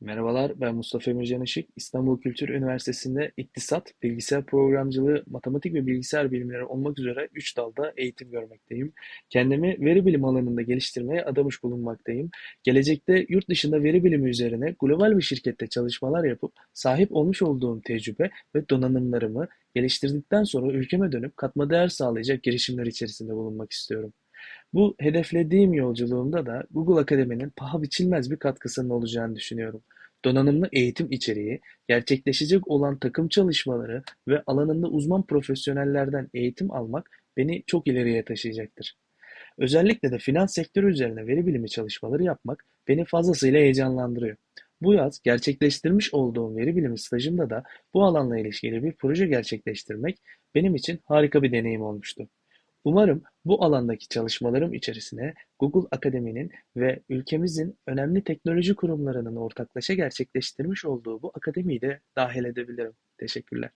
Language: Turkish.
Merhabalar, ben Mustafa Emircan Işık. İstanbul Kültür Üniversitesi'nde İktisat, Bilgisayar Programcılığı, Matematik ve Bilgisayar Bilimleri olmak üzere 3 dalda eğitim görmekteyim. Kendimi veri bilimi alanında geliştirmeye adamış bulunmaktayım. Gelecekte yurt dışında veri bilimi üzerine global bir şirkette çalışmalar yapıp sahip olmuş olduğum tecrübe ve donanımlarımı geliştirdikten sonra ülkeme dönüp katma değer sağlayacak girişimler içerisinde bulunmak istiyorum. Bu hedeflediğim yolculuğumda da Google Akademi'nin paha biçilmez bir katkısının olacağını düşünüyorum. Donanımlı eğitim içeriği, gerçekleşecek olan takım çalışmaları ve alanında uzman profesyonellerden eğitim almak beni çok ileriye taşıyacaktır. Özellikle de finans sektörü üzerine veri bilimi çalışmaları yapmak beni fazlasıyla heyecanlandırıyor. Bu yaz gerçekleştirmiş olduğum veri bilimi stajımda da bu alanla ilişkili bir proje gerçekleştirmek benim için harika bir deneyim olmuştu. Umarım bu alandaki çalışmalarım içerisine Google Akademi'nin ve ülkemizin önemli teknoloji kurumlarının ortaklaşa gerçekleştirmiş olduğu bu akademiyi de dahil edebilirim. Teşekkürler.